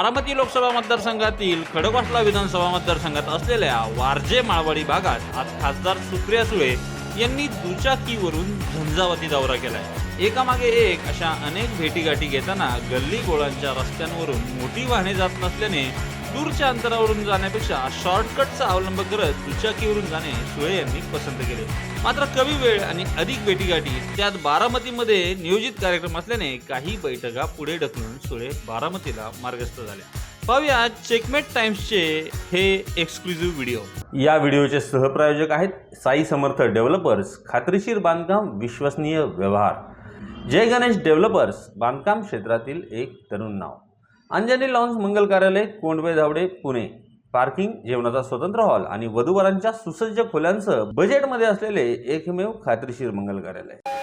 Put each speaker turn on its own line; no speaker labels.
बारामती लोकसभा मतदारसंघातील खडकवासला विधानसभा मतदारसंघात असलेल्या वारजे माळवाडी भागात आज खासदार सुप्रिया सुळे यांनी दुचाकीवरून झंझावती दौरा केलाय. एकामागे एक अशा अनेक भेटीगाठी घेताना गल्ली गोळांच्या रस्त्यांवरून मोठी वाहने जात नसल्याने दूरच्या अंतरावरून जाण्यापेक्षा शॉर्टकटचा अवलंब करत दुचाकीवरून जाणे सुळे यांनी पसंत केले. मात्र कमी वेळ आणि अधिक भेटीगाठी त्यात बारामतीमध्ये नियोजित कार्यक्रम असल्याने काही बैठका पुढे ढकलून सुळे बारामतीला मार्गस्थ झाल्या पाहूया चेकमेट टाइम्सचे हे एक्सक्लुझिव्ह व्हिडिओ
या व्हिडिओचे सहप्रायोजक आहेत साई समर्थ डेव्हलपर्स खात्रीशीर बांधकाम विश्वसनीय व्यवहार. जय गणेश डेव्हलपर्स बांधकाम क्षेत्रातील एक तरुण नाव. अंजनी लॉन्स मंगल कार्यालय कोंडवे धावडे पुणे. पार्किंग जेवणाचा स्वतंत्र हॉल आणि वधूवरांच्या सुसज्ज खोल्यांसह बजेटमध्ये असलेले एकमेव खात्रीशीर मंगल कार्यालय.